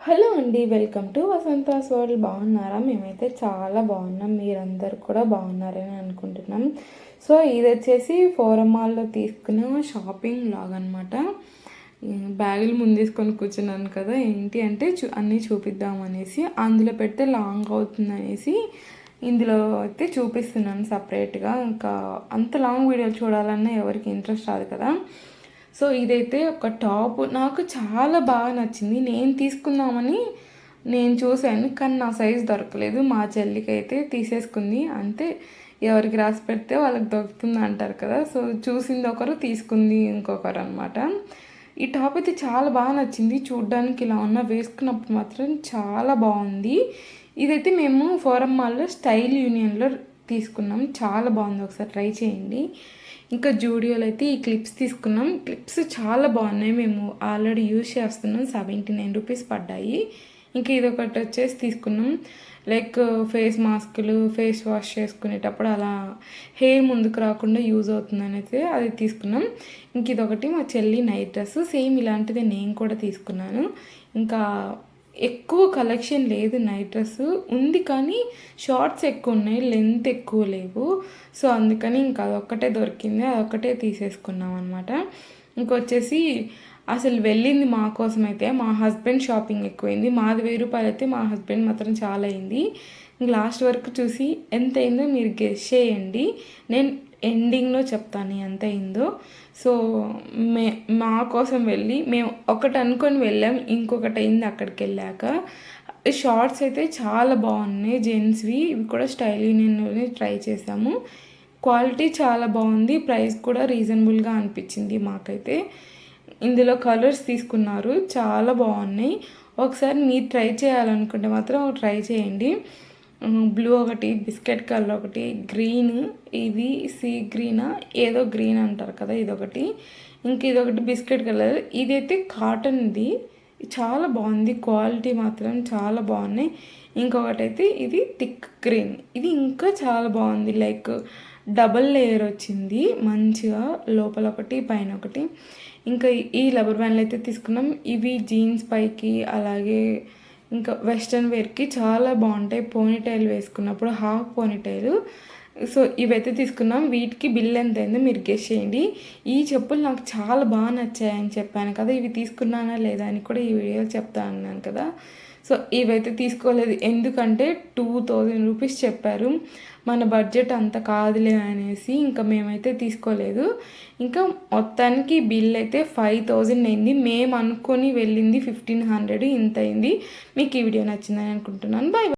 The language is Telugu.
హలో అండి వెల్కమ్ టు వసంతాస్ వరల్డ్. బాగున్నారా? మేమైతే చాలా బాగున్నాం. మీరందరూ కూడా బాగున్నారని అనుకుంటున్నాం. సో ఇది వచ్చేసి ఫోరం మాల్లో తీసుకున్న షాపింగ్ లాగ్ అనమాట బ్యాగులు ముందేసుకొని కూర్చున్నాను కదా ఏంటి అంటే చూ అన్నీ చూపిద్దాం అనేసి అందులో పెడితే లాంగ్ అవుతుంది అనేసి ఇందులో అయితే చూపిస్తున్నాను సపరేట్గా ఇంకా అంత లాంగ్ వీడియోలు చూడాలన్నా ఎవరికి ఇంట్రెస్ట్ రాదు కదా. సో ఇదైతే ఒక టాప్. నాకు చాలా బాగా నచ్చింది. నేను తీసుకుందామని నేను చూశాను కానీ నా సైజ్ దొరకలేదు. మా చెల్లికి అయితే తీసేసుకుంది. అంతే ఎవరికి రాసి పెడితే వాళ్ళకి దొరుకుతుంది అంటారు కదా. సో చూసింది ఒకరు తీసుకుంది ఇంకొకరు అనమాట ఈ టాప్ అయితే చాలా బాగా నచ్చింది. చూడ్డానికి ఇలా ఉన్న వేసుకున్నప్పుడు మాత్రం చాలా బాగుంది. ఇదైతే మేము ఫోరం మాల్లో స్టైల్ యూనియన్లో తీసుకున్నాం. చాలా బాగుంది. ఒకసారి ట్రై చేయండి. ఇంకా జూడియోలో అయితే ఈ క్లిప్స్ తీసుకున్నాం. క్లిప్స్ చాలా బాగున్నాయి. మేము ఆల్రెడీ యూజ్ చేస్తున్నాం. సెవెంటీ నైన్ రూపీస్ పడ్డాయి. ఇంకా ఇది ఒకటి వచ్చేసి తీసుకున్నాం. లైక్ ఫేస్ మాస్కులు ఫేస్ వాష్ చేసుకునేటప్పుడు అలా హెయిర్ ముందుకు రాకుండా యూజ్ అవుతుందని అయితే అది తీసుకున్నాం. ఇంక ఇదొకటి మా చెల్లి నైట్ డ్రెస్. సేమ్ ఇలాంటిది నేను కూడా తీసుకున్నాను. ఇంకా ఎక్కువ కలెక్షన్ లేదు నైట్ డ్రెస్ ఉంది కానీ షార్ట్స్ ఎక్కువ ఉన్నాయి లెంత్ ఎక్కువ లేవు. సో అందుకని ఇంకా అదొక్కటే దొరికింది అదొక్కటే తీసేసుకున్నాం అనమాట ఇంకొచ్చేసి అసలు వెళ్ళింది మా కోసం అయితే మా హస్బెండ్ షాపింగ్ ఎక్కువైంది. మాది వెయ్యి రూపాయలు అయితే మా హస్బెండ్ మాత్రం చాలా అయింది. లాస్ట్ వరకు చూసి ఎంత అయిందో మీరు గెస్ చేయండి. నేను ఎండింగ్లో చెప్తాను ఎంత అయిందో. సో మే మా కోసం వెళ్ళి మేము ఒకటి అనుకొని వెళ్ళాం ఇంకొకటి అయింది అక్కడికి వెళ్ళాక. షార్ట్స్ అయితే చాలా బాగున్నాయి జెంట్స్వి ఇవి కూడా స్టైల్ యూనియన్లోనే ట్రై చేసాము క్వాలిటీ చాలా బాగుంది ప్రైస్ కూడా రీజనబుల్గా అనిపించింది మాకైతే. ఇందులో కలర్స్ తీసుకున్నారు చాలా బాగున్నాయి. ఒకసారి మీరు ట్రై చేయాలనుకుంటే మాత్రం ట్రై చేయండి. బ్లూ ఒకటి బిస్కెట్ కలర్ ఒకటి గ్రీన్ ఇది సీ గ్రీనా ఏదో గ్రీన్ అంటారు కదా ఇదొకటి. ఇంక ఇదొకటి బిస్కెట్ కలర్. ఇదైతే కాటన్ది. చాలా బాగుంది. క్వాలిటీ మాత్రం చాలా బాగున్నాయి. ఇంకొకటి అయితే ఇది థిక్ గ్రీన్. ఇది ఇంకా చాలా బాగుంది. లైక్ డబల్ లేయర్ వచ్చింది. మంచిగా లోపల ఒకటి పైన ఒకటి. ఇంకా ఈ లబర్ బ్యాండ్లు అయితే తీసుకున్నాం. ఇవి జీన్స్ పైకి అలాగే ఇంకా వెస్ట్రన్ వేర్కి చాలా బాగుంటాయి పోనీటైల్ వేసుకున్నప్పుడు హాఫ్ పోనీటైల్. సో ఇవైతే తీసుకున్నాం. వీటికి బిల్ ఎంత అయిందో మీరు గెస్ చేయండి. ఈ చెప్పులు నాకు చాలా బాగా నచ్చాయని చెప్పాను కదా. ఇవి తీసుకున్నానా లేదా అని కూడా ఈ వీడియోలో చెప్తా అన్నాను కదా. సో ఇవైతే తీసుకోలేదు. ఎందుకంటే టూ థౌజండ్ రూపీస్ చెప్పారు. మన బడ్జెట్ అంత కాదులే అనేసి ఇంకా మేమైతే తీసుకోలేదు. ఇంకా మొత్తానికి బిల్ అయితే ఫైవ్ థౌజండ్ అయింది. మేము అనుకొని వెళ్ళింది ఫిఫ్టీన్ హండ్రెడ్ ఇంత అయింది. మీకు ఈ వీడియో నచ్చిందని అనుకుంటున్నాను. బాయ్